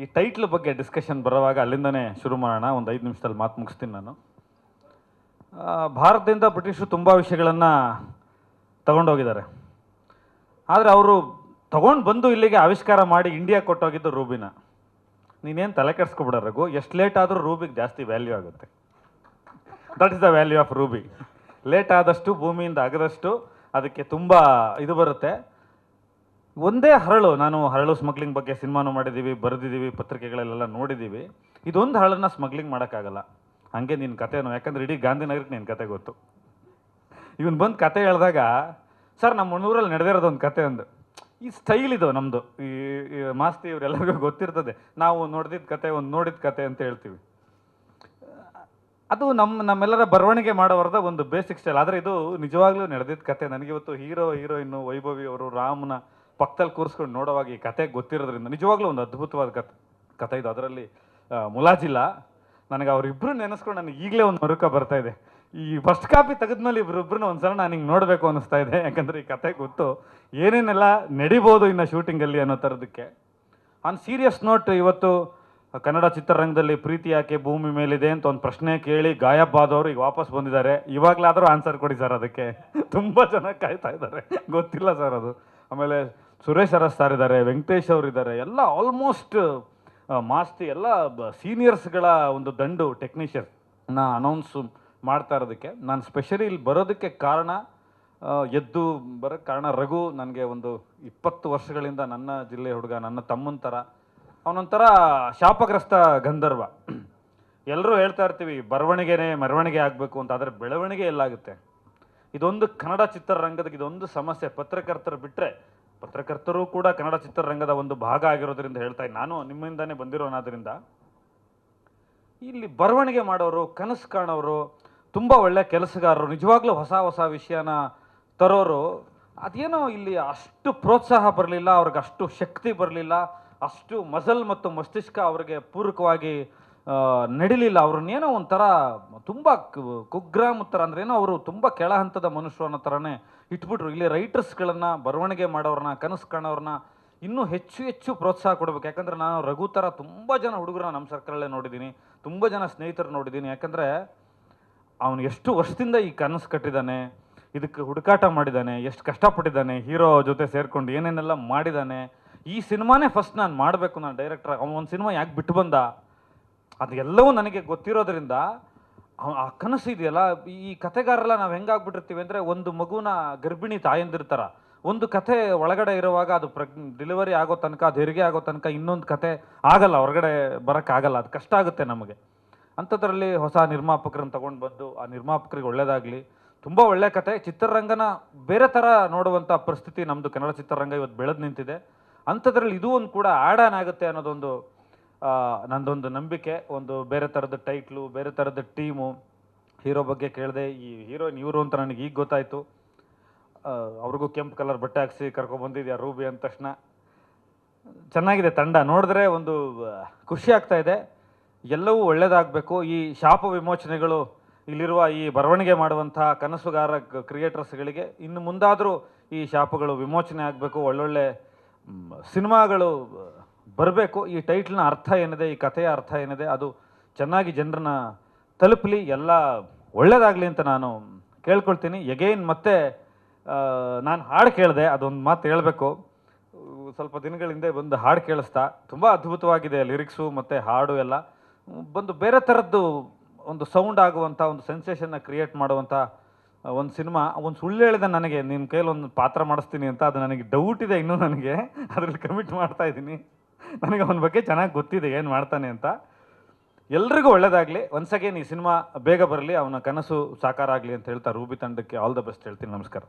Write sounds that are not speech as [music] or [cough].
ಈ ಟೈಟ್ಲ್ ಬಗ್ಗೆ ಡಿಸ್ಕಷನ್ ಬರೋವಾಗ ಅಲ್ಲಿಂದನೇ ಶುರು ಮಾಡೋಣ. ಒಂದು ಐದು ನಿಮಿಷದಲ್ಲಿ ಮಾತು ಮುಗಿಸ್ತೀನಿ ನಾನು. ಭಾರತದಿಂದ ಬ್ರಿಟಿಷರು ತುಂಬ ವಿಷಯಗಳನ್ನು ತಗೊಂಡೋಗಿದ್ದಾರೆ. ಆದರೆ ಅವರು ತಗೊಂಡು ಬಂದು ಇಲ್ಲಿಗೆ ಆವಿಷ್ಕಾರ ಮಾಡಿ ಇಂಡಿಯಾ ಕೊಟ್ಟೋಗಿದ್ದು ರೂಬಿನ. ನೀನೇನು ತಲೆ ಕೆಡಿಸ್ಕೊಬಿಡ ರಘು? ಎಷ್ಟು ಲೇಟ್ ಆದರೂ ರೂಬಿಗೆ ಜಾಸ್ತಿ ವ್ಯಾಲ್ಯೂ ಆಗುತ್ತೆ. That is the value of ruby late ಆದಷ್ಟು, ಭೂಮಿಯಿಂದ ಆಗದಷ್ಟು ಅದಕ್ಕೆ ತುಂಬ ಇದು ಬರುತ್ತೆ. ಒಂದೇ ಹರಳು, ನಾನು ಹರಳು ಸ್ಮಗ್ಲಿಂಗ್ ಬಗ್ಗೆ ಸಿನಿಮಾನು ಮಾಡಿದ್ದೀವಿ, ಬರೆದಿದ್ದೀವಿ, ಪತ್ರಿಕೆಗಳಲ್ಲೆಲ್ಲ ನೋಡಿದ್ದೀವಿ. ಇದೊಂದು ಹರಳನ್ನ ಸ್ಮಗ್ಲಿಂಗ್ ಮಾಡೋಕ್ಕಾಗಲ್ಲ. ಹಾಗೆ ನಿನ್ನ ಕಥೆನೋ ಯಾಕಂದ್ರೆ ಇಡೀ ಗಾಂಧಿನಗರಕ್ಕೆ ನಿನ್ನ ಕತೆ ಗೊತ್ತು. ಇವನು ಬಂದು ಕತೆ ಹೇಳಿದಾಗ, ಸರ್, ನಮ್ಮ ಊರಲ್ಲಿ ನಡೆದಿರೋದು ಒಂದು ಕತೆ ಒಂದು ಈ ಸ್ಟೈಲ್ ಇದು ನಮ್ಮದು ಈ ಮಾಸ್ತಿ ಇವರೆಲ್ಲರಿಗೂ ಗೊತ್ತಿರ್ತದೆ. ನಾವು ನೋಡಿದ ಕತೆ, ಒಂದು ನೋಡಿದ ಕತೆ ಅಂತ ಹೇಳ್ತೀವಿ. ಅದು ನಮ್ಮ ನಮ್ಮೆಲ್ಲರ ಬರವಣಿಗೆ ಮಾಡೋವ್ರದ ಒಂದು ಬೇಸಿಕ್ ಸ್ಟೈಲ್ ಆದರೆ ಇದು ನಿಜವಾಗ್ಲೂ ನಡೆದಿದ್ದ ಕತೆ. ನನಗಿವತ್ತು ಹೀರೋ, ಹೀರೋಯಿನ್ನು ವೈಭವಿ ಅವರು, ರಾಮನ ಪಕ್ಕದಲ್ಲಿ ಕೂರಿಸ್ಕೊಂಡು ನೋಡೋವಾಗ ಈ ಕತೆ ಗೊತ್ತಿರೋದ್ರಿಂದ, ನಿಜವಾಗ್ಲೂ ಒಂದು ಅದ್ಭುತವಾದ ಕತೆ ಕತೆ ಇದು. ಅದರಲ್ಲಿ ಮುಲಾಜಿಲ್ಲ. ನನಗೆ ಅವರಿಬ್ಬರು ನೆನೆಸ್ಕೊಂಡು ನನಗೆ ಈಗಲೇ ಒಂದು ಮರುಕ ಬರ್ತಾ ಇದೆ. ಈ ಫಸ್ಟ್ ಕಾಪಿ ತೆಗೆದ್ಮೇಲೆ ಇಬ್ಬರಿಬ್ಬರನ್ನ ಒಂದ್ಸಲ ನಾನು ಹಿಂಗೆ ನೋಡಬೇಕು ಅನ್ನಿಸ್ತಾ ಇದೆ. ಯಾಕಂದರೆ ಈ ಕತೆ ಗೊತ್ತು. ಏನೇನೆಲ್ಲ ನಡಿಬೋದು ಇನ್ನು ಶೂಟಿಂಗಲ್ಲಿ ಅನ್ನೋ ಥರದಕ್ಕೆ ಆನ್ ಸೀರಿಯಸ್ ನೋಟ್ ಇವತ್ತು ಕನ್ನಡ ಚಿತ್ರರಂಗದಲ್ಲಿ ಪ್ರೀತಿ ಯಾಕೆ ಭೂಮಿ ಮೇಲಿದೆ ಅಂತ ಒಂದು ಪ್ರಶ್ನೆ ಕೇಳಿ ಗಾಯಬಾದವರು ಈಗ ವಾಪಸ್ ಬಂದಿದ್ದಾರೆ. ಇವಾಗಲಾದರೂ ಆನ್ಸರ್ ಕೊಡಿ ಸರ್ ಅದಕ್ಕೆ. ತುಂಬ ಜನ ಕಾಯ್ತಾ ಇದ್ದಾರೆ. ಗೊತ್ತಿಲ್ಲ ಸರ್ ಅದು. ಆಮೇಲೆ ಸುರೇಶ್ ಅರಸ್ ಸರ್ ಇದ್ದಾರೆ ವೆಂಕಟೇಶ್ ಅವರು ಇದ್ದಾರೆ ಎಲ್ಲ ಆಲ್ಮೋಸ್ಟ್ ಮಾಸ್ತಿ, ಎಲ್ಲ ಸೀನಿಯರ್ಸ್ಗಳ ಒಂದು ದಂಡು ಟೆಕ್ನಿಷಿಯನ್ನ ಅನೌನ್ಸ್ ಮಾಡ್ತಾ ಇರೋದಕ್ಕೆ. ನಾನು ಸ್ಪೆಷಲಿ ಇಲ್ಲಿ ಬರೋದಕ್ಕೆ ಕಾರಣ ಎದ್ದು ಬರೋಕ್ಕೆ ಕಾರಣ ರಘು, ನನಗೆ ಒಂದು ಇಪ್ಪತ್ತು ವರ್ಷಗಳಿಂದ ನನ್ನ ಜಿಲ್ಲೆ ಹುಡುಗ, ನನ್ನ ತಮ್ಮನ ಥರ ಅವನೊಂಥರ ಶಾಪಗ್ರಸ್ತ ಗಂಧರ್ವ. [clears throat] ಎಲ್ಲರೂ ಹೇಳ್ತಾ ಇರ್ತೀವಿ, ಬರವಣಿಗೆನೇ ಮೆರವಣಿಗೆ ಆಗಬೇಕು ಅಂತ, ಆದರೆ ಬೆಳವಣಿಗೆ ಎಲ್ಲಾಗುತ್ತೆ. ಇದೊಂದು ಕನ್ನಡ ಚಿತ್ರರಂಗದ, ಇದೊಂದು ಸಮಸ್ಯೆ. ಪತ್ರಕರ್ತರು ಬಿಟ್ಟರೆ ಪತ್ರಕರ್ತರು ಕೂಡ ಕನ್ನಡ ಚಿತ್ರರಂಗದ ಒಂದು ಭಾಗ ಆಗಿರೋದ್ರಿಂದ ಹೇಳ್ತಾ ನಾನು ನಿಮ್ಮಿಂದಾನೇ ಬಂದಿರೋನಾದ್ರಿಂದ ಇಲ್ಲಿ ಬರವಣಿಗೆ ಮಾಡೋರು, ಕನಸು ಕಾಣೋರು, ತುಂಬ ಒಳ್ಳೆ ಕೆಲಸಗಾರರು, ನಿಜವಾಗ್ಲೂ ಹೊಸ ಹೊಸ ವಿಷಯನ ತರೋರು, ಅದೇನೋ ಇಲ್ಲಿ ಅಷ್ಟು ಪ್ರೋತ್ಸಾಹ ಬರಲಿಲ್ಲ, ಅವ್ರಿಗೆ ಅಷ್ಟು ಶಕ್ತಿ ಬರಲಿಲ್ಲ, ಅಷ್ಟು ಮಜಲ್ ಮತ್ತು ಮಸ್ತಿಷ್ಕ ಅವ್ರಿಗೆ ಪೂರಕವಾಗಿ ನಡಿಲಿಲ್ಲ. ಅವ್ರನ್ನೇನೋ ಒಂಥರ ತುಂಬ ಕುಗ್ರಾಮ ಥರ ಏನೋ ಅವರು ತುಂಬ ಕೆಳ ಹಂತದ ಮನುಷ್ಯರು ಅನ್ನೋ ಥರನೇ ಇಟ್ಬಿಟ್ರು. ಇಲ್ಲಿ ರೈಟರ್ಸ್ಗಳನ್ನು ಬರವಣಿಗೆ ಮಾಡೋರನ್ನ ಕನಸು ಕಾಣೋರನ್ನ ಇನ್ನೂ ಹೆಚ್ಚು ಹೆಚ್ಚು ಪ್ರೋತ್ಸಾಹ ಕೊಡಬೇಕು. ಯಾಕಂದ್ರೆ ನಾನು ರಘು ಥರ ತುಂಬ ಜನ ಹುಡುಗರನ್ನ ನಮ್ಮ ಸರ್ಕಲಲ್ಲೇ ನೋಡಿದ್ದೀನಿ. ತುಂಬ ಜನ ಸ್ನೇಹಿತರು ನೋಡಿದ್ದೀನಿ. ಯಾಕಂದರೆ ಅವನು ಎಷ್ಟು ವರ್ಷದಿಂದ ಈ ಕನಸು ಕಟ್ಟಿದ್ದಾನೆ ಇದಕ್ಕೆ ಹುಡುಕಾಟ ಮಾಡಿದ್ದಾನೆ ಎಷ್ಟು ಕಷ್ಟಪಟ್ಟಿದ್ದಾನೆ, ಹೀರೋ ಜೊತೆ ಸೇರಿಕೊಂಡು ಏನೇನೆಲ್ಲ ಮಾಡಿದ್ದಾನೆ ಈ ಸಿನಿಮಾನೇ ಫಸ್ಟ್ ನಾನು ಮಾಡಬೇಕು. ನಾನು ಡೈರೆಕ್ಟರ್ ಒಂದು ಸಿನಿಮಾ ಯಾಕೆ ಬಿಟ್ಟು ಬಂದ ಅದು ಎಲ್ಲವೂ ನನಗೆ ಗೊತ್ತಿರೋದ್ರಿಂದ ಆ ಕನಸು ಇದೆಯಲ್ಲ? ಈ ಕಥೆಗಾರರೆಲ್ಲ ನಾವು ಹೆಂಗಾಗ್ಬಿಟ್ಟಿರ್ತೀವಿ ಅಂದರೆ ಒಂದು ಮಗುನ ಗರ್ಭಿಣಿ ತಾಯಂದಿರ್ತಾರ. ಒಂದು ಕತೆ ಒಳಗಡೆ ಇರುವಾಗ ಅದು ಪ್ರಗ್ ಡೆಲಿವರಿ ಆಗೋ ತನಕ, ಅದು ಹೆರಿಗೆ ಆಗೋ ತನಕ ಇನ್ನೊಂದು ಕತೆ ಆಗಲ್ಲ, ಹೊರಗಡೆ ಬರೋಕ್ಕಾಗಲ್ಲ. ಅದು ಕಷ್ಟ ಆಗುತ್ತೆ ನಮಗೆ. ಅಂಥದ್ರಲ್ಲಿ ಹೊಸ ನಿರ್ಮಾಪಕರನ್ನು ತಗೊಂಡು ಬಂದು, ಆ ನಿರ್ಮಾಪಕರಿಗೆ ಒಳ್ಳೆಯದಾಗಲಿ ತುಂಬ ಒಳ್ಳೆ ಕತೆ ಚಿತ್ರರಂಗನ ಬೇರೆ ಥರ ನೋಡುವಂಥ ಪರಿಸ್ಥಿತಿ ನಮ್ಮದು ಕನ್ನಡ ಚಿತ್ರರಂಗ ಇವತ್ತು ಬೆಳೆದು ನಿಂತಿದೆ. ಅಂಥದ್ರಲ್ಲಿ ಇದು ಒಂದು ಕೂಡ ಆ್ಯಡ್ ಆನ್ ಆಗುತ್ತೆ ಅನ್ನೋದೊಂದು ನಂದೊಂದು ನಂಬಿಕೆ, ಒಂದು ಬೇರೆ ಥರದ ಟೈಟ್ಲು ಬೇರೆ ಥರದ ಟೀಮು ಹೀರೋ ಬಗ್ಗೆ ಕೇಳಿದೆ, ಈ ಹೀರೋಯಿನ್ ಇವರು ಅಂತ ನನಗೆ ಈಗ ಗೊತ್ತಾಯಿತು. ಅವ್ರಿಗೂ ಕೆಂಪು ಕಲರ್ ಬಟ್ಟೆ ಹಾಕ್ಸಿ ಕರ್ಕೊಬಂದಿದ್ಯಾ ರೂಬಿ ಅಂದ ತಕ್ಷಣ. ಚೆನ್ನಾಗಿದೆ ತಂಡ, ನೋಡಿದ್ರೆ ಒಂದು ಖುಷಿ ಆಗ್ತಾ ಇದೆ. ಎಲ್ಲವೂ ಒಳ್ಳೆಯದಾಗಬೇಕು ಈ ಶಾಪ ವಿಮೋಚನೆಗಳು ಇಲ್ಲಿರುವ ಈ ಬರವಣಿಗೆ ಮಾಡುವಂಥ ಕನಸುಗಾರ ಕ್ರಿಯೇಟರ್ಸ್ಗಳಿಗೆ ಇನ್ನು ಮುಂದಾದರೂ ಈ ಶಾಪಗಳು ವಿಮೋಚನೆ ಆಗಬೇಕು. ಒಳ್ಳೊಳ್ಳೆ ಸಿನಿಮಾಗಳು ಬರಬೇಕು. ಈ ಟೈಟ್ಲ್ನ ಅರ್ಥ ಏನಿದೆ, ಈ ಕಥೆಯ ಅರ್ಥ ಏನಿದೆ, ಅದು ಚೆನ್ನಾಗಿ ಜನರನ್ನ ತಲುಪಲಿ, ಎಲ್ಲ ಒಳ್ಳೆಯದಾಗಲಿ ಅಂತ ನಾನು ಕೇಳ್ಕೊಳ್ತೀನಿ. ಎಗೈನ್ ಮತ್ತೆ ನಾನು ಹಾಡು ಕೇಳಿದೆ, ಅದೊಂದು ಮಾತು ಹೇಳಬೇಕು. ಸ್ವಲ್ಪ ದಿನಗಳ ಹಿಂದೆ ಬಂದು ಹಾಡು ಕೇಳಿಸ್ತಾ, ತುಂಬ ಅದ್ಭುತವಾಗಿದೆ ಲಿರಿಕ್ಸು ಮತ್ತು ಹಾಡು ಎಲ್ಲ. ಬಂದು ಬೇರೆ ಥರದ್ದು ಒಂದು ಸೌಂಡ್ ಆಗುವಂಥ ಒಂದು ಸೆನ್ಸೇಷನ್ನ ಕ್ರಿಯೇಟ್ ಮಾಡುವಂಥ ಒಂದು ಸಿನಿಮಾ ಒಂದು ಸುಳ್ಳು ಹೇಳಿದೆ ನನಗೆ ನಿಮ್ಮ ಕೈಲಿ ಒಂದು ಪಾತ್ರ ಮಾಡಿಸ್ತೀನಿ ಅಂತ, ಅದು ನನಗೆ ಡೌಟ್ ಇದೆ ಇನ್ನೂ ನನಗೆ. ಅದರಲ್ಲಿ ಕಮಿಟ್ ಮಾಡ್ತಾ ಇದ್ದೀನಿ. ನನಗೆ ಅವನ ಬಗ್ಗೆ ಚೆನ್ನಾಗಿ ಗೊತ್ತಿದೆ, ಏನು ಮಾಡ್ತಾನೆ ಅಂತ. ಎಲ್ರಿಗೂ ಒಳ್ಳೇದಾಗಲಿ. ಒನ್ಸ್ ಅಗೇನ್ ಈ ಸಿನಿಮಾ ಬೇಗ ಬರಲಿ, ಅವನ ಕನಸು ಸಾಕಾರ ಆಗಲಿ ಅಂತ ಹೇಳ್ತಾ ರೂಬಿ ತಂಡಕ್ಕೆ ಆಲ್ ದ ಬೆಸ್ಟ್ ಹೇಳ್ತೀನಿ. ನಮಸ್ಕಾರ.